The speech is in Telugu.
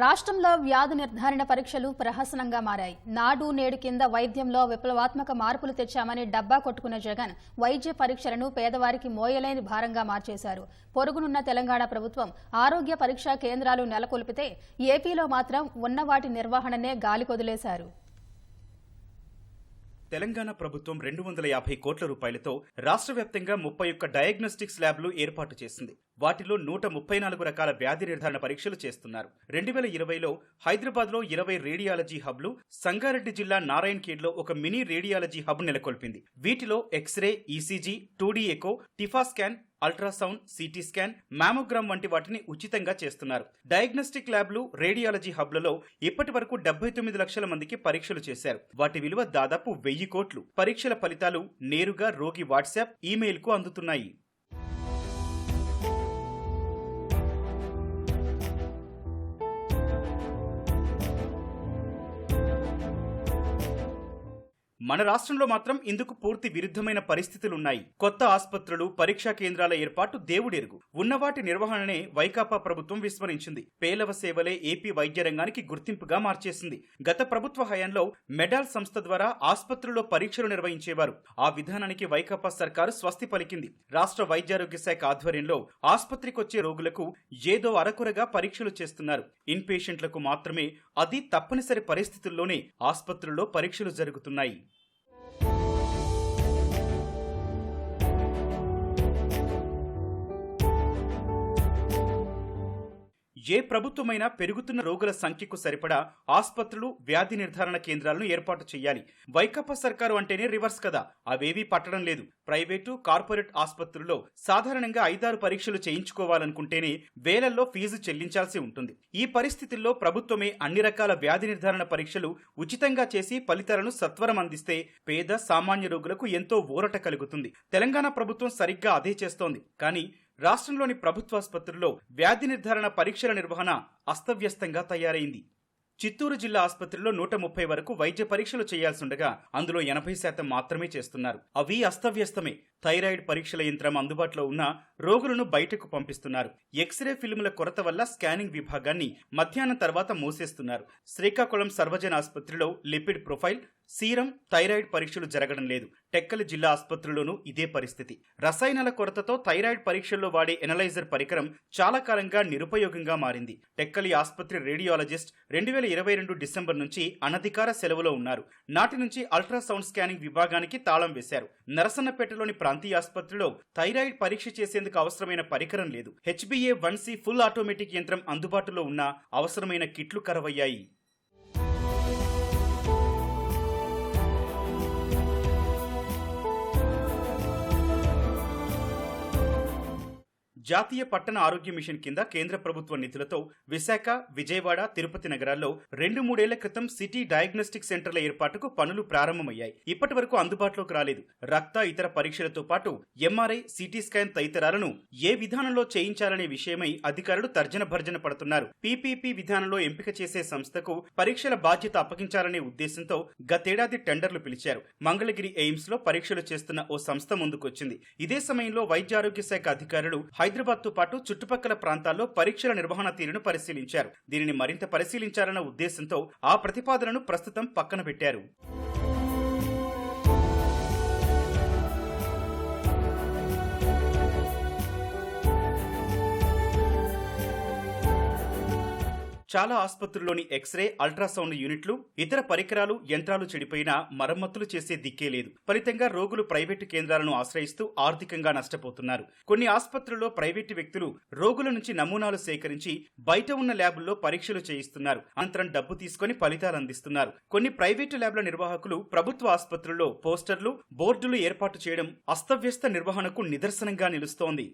రాష్ట్రంలో వ్యాధి నిర్ధారణ పరీక్షలు ప్రహసనంగా మారాయి. నాడు నేడు కింద వైద్యంలో విప్లవాత్మక మార్పులు తెచ్చామని డబ్బా కొట్టుకున్న జగన్ వైద్య పరీక్షలను పేదవారికి మోయలేని భారంగా మార్చేశారు. పొరుగునున్న తెలంగాణ ప్రభుత్వం ఆరోగ్య పరీక్షా కేంద్రాలు నెలకొల్పితే ఏపీలో మాత్రం ఉన్న వాటి నిర్వహణనే గాలికొదిలేశారు. తెలంగాణ ప్రభుత్వం రెండు వందల యాభై కోట్ల రూపాయలతో రాష్ట్ర వ్యాప్తంగా ముప్పై ఒక్క డయాగ్నోస్టిక్స్ ల్యాబ్లు ఏర్పాటు చేసింది. వాటిలో నూట ముప్పై నాలుగు రకాల వ్యాధి నిర్ధారణ పరీక్షలు చేస్తున్నారు. రెండు వేల ఇరవైలో హైదరాబాద్లో ఇరవై రేడియాలజీ హబ్లు సంగారెడ్డి జిల్లా నారాయణ్ ఖేడ్లో ఒక మినీ రేడియాలజీ హబ్ నెలకొల్పింది. వీటిలో x ray ECG two D echo TIFFA scan ultrasound CT scan mammogram వంటి వాటిని ఉచితంగా చేస్తున్నారు. డయాగ్నోస్టిక్ ల్యాబ్లు రేడియాలజీ హబ్లలో ఇప్పటి వరకు డెబ్బై తొమ్మిది లక్షల మందికి పరీక్షలు చేశారు. వాటి విలువ దాదాపు వెయ్యి కోట్లు. పరీక్షల ఫలితాలు నేరుగా రోగి వాట్సాప్ ఈమెయిల్కు అందుతున్నాయి. మన రాష్ట్రంలో మాత్రం ఇందుకు పూర్తి విరుద్ధమైన పరిస్థితులున్నాయి. కొత్త ఆసుపత్రులు పరీక్షా కేంద్రాల ఏర్పాటు దేవుడెరుగు. ఉన్నవాటి నిర్వహణనే వైకాపా ప్రభుత్వం విస్మరించింది. పేలవ సేవలే ఏపీ వైద్య రంగానికి గుర్తింపుగా మార్చేసింది. గత ప్రభుత్వ హయాంలో మెడాల్ సంస్థ ద్వారా ఆసుపత్రుల్లో పరీక్షలు నిర్వహించేవారు. ఆ విధానానికి వైకాపా సర్కారు స్వస్తి పలికింది. రాష్ట్ర వైద్యారోగ్య శాఖ ఆధ్వర్యంలో ఆసుపత్రికొచ్చే రోగులకు ఏదో అరకొరగా పరీక్షలు చేస్తున్నారు. ఇన్ పేషెంట్లకు మాత్రమే అది తప్పనిసరి పరిస్థితుల్లోనే ఆసుపత్రుల్లో పరీక్షలు జరుగుతున్నాయి. ఏ ప్రభుత్వమైనా పెరుగుతున్న రోగుల సంఖ్యకు సరిపడా ఆసుపత్రులు వ్యాధి నిర్ధారణ కేంద్రాలను ఏర్పాటు చేయాలి. వైకాపా సర్కారు అంటేనే రివర్స్ కదా. అవేవీ పట్టడం లేదు. ప్రైవేటు కార్పొరేట్ ఆసుపత్రుల్లో సాధారణంగా ఐదారు పరీక్షలు చేయించుకోవాలనుకుంటేనే వేలల్లో ఫీజు చెల్లించాల్సి ఉంటుంది. ఈ పరిస్థితుల్లో ప్రభుత్వమే అన్ని రకాల వ్యాధి నిర్ధారణ పరీక్షలు ఉచితంగా చేసి ఫలితాలను సత్వరం అందిస్తే పేద సామాన్య రోగులకు ఎంతో ఊరట కలుగుతుంది. తెలంగాణ ప్రభుత్వం సరిగ్గా అదే చేస్తోంది. కానీ రాష్ట్రంలోని ప్రభుత్వాసుపత్రుల్లో వ్యాధి నిర్ధారణ పరీక్షల నిర్వహణ అస్తవ్యస్తంగా తయారైంది. చిత్తూరు జిల్లా ఆసుపత్రిలో నూట ముప్పై వరకు వైద్య పరీక్షలు చేయాల్సిండగా అందులో ఎనభై శాతం మాత్రమే చేస్తున్నారు. అవి అస్తవ్యస్తమే. థైరాయిడ్ పరీక్షల యంత్రం అందుబాటులో ఉన్న రోగులను బయటకు పంపిస్తున్నారు. ఎక్స్రే ఫిల్ముల కొరత వల్ల స్కానింగ్ విభాగాన్ని మధ్యాహ్నం తర్వాత మూసేస్తున్నారు. శ్రీకాకుళం సర్వజన ఆసుపత్రిలో లిపిడ్ ప్రొఫైల్ సీరం థైరాయిడ్ పరీక్షలు జరగడం లేదు. టెక్కలి జిల్లా ఆసుపత్రిలోనూ ఇదే పరిస్థితి. రసాయనాల కొరతతో థైరాయిడ్ పరీక్షల్లో వాడే ఎనలైజర్ పరికరం చాలా కాలంగా నిరుపయోగంగా మారింది. టెక్కలి ఆసుపత్రి రేడియాలజిస్ట్ రెండు వేల ఇరవై రెండు డిసెంబర్ నుంచి అనధికార సెలవులో ఉన్నారు. నాటి నుంచి అల్ట్రాసౌండ్ స్కానింగ్ విభాగానికి తాళం వేశారు. నరసన్నపేటలోని ప్రాంతీయ ఆసుపత్రిలో థైరాయిడ్ పరీక్ష చేసేందుకు అవసరమైన పరికరం లేదు. HBA one C full automatic యంత్రం అందుబాటులో ఉన్న అవసరమైన కిట్లు కరవయ్యాయి. జాతీయ పట్టణ ఆరోగ్య మిషన్ కింద కేంద్ర ప్రభుత్వ నిధులతో విశాఖ విజయవాడ తిరుపతి నగరాల్లో రెండు మూడేళ్ళ క్రితం సిటీ డయాగ్నోస్టిక్ సెంటర్ల ఏర్పాటుకు పనులు ప్రారంభమయ్యాయి. ఇప్పటి వరకు అందుబాటులోకి రాలేదు. రక్త ఇతర పరీక్షలతో పాటు ఎంఆర్ఐ సిటీ స్కాన్ తదితరాలను ఏ విధానంలో చేయించాలనే విషయమై అధికారులు తర్జన భర్జన పడుతున్నారు. పీపీపీ విధానంలో ఎంపిక చేసే సంస్థకు పరీక్షల బాధ్యత అప్పగించాలనే ఉద్దేశంతో గతేడాది టెండర్లు పిలిచారు. మంగళగిరి ఎయిమ్స్లో పరీక్షలు చేస్తున్న ఓ సంస్థ ముందుకొచ్చింది. ఇదే సమయంలో వైద్యారోగ్య శాఖ అధికారులు హైదరాబాద్ హైదరాబాద్ పాటు చుట్టుపక్కల ప్రాంతాల్లో పరీక్షల నిర్వహణ తీరును పరిశీలించారు. దీనిని మరింత పరిశీలించాలన్న ఉద్దేశంతో ఆ ప్రతిపాదనను ప్రస్తుతం పక్కన పెట్టారు. చాలా ఆసుపత్రుల్లోని ఎక్స్రే అల్ట్రాసౌండ్ యూనిట్లు ఇతర పరికరాలు యంత్రాలు చెడిపోయినా మరమ్మతులు చేసే దిక్కే లేదు. ఫలితంగా రోగులు ప్రైవేటు కేంద్రాలను ఆశ్రయిస్తూ ఆర్థికంగా నష్టపోతున్నారు. కొన్ని ఆసుపత్రుల్లో ప్రైవేటు వ్యక్తులు రోగుల నుంచి నమూనాలు సేకరించి బయట ఉన్న ల్యాబుల్లో పరీక్షలు చేయిస్తున్నారు. అనంతరం డబ్బు తీసుకొని ఫలితాలు అందిస్తున్నారు. కొన్ని ప్రైవేటు ల్యాబ్ల నిర్వాహకులు ప్రభుత్వ ఆసుపత్రుల్లో పోస్టర్లు బోర్డులు ఏర్పాటు చేయడం అస్తవ్యస్త నిర్వహణకు నిదర్శనంగా నిలుస్తోంది.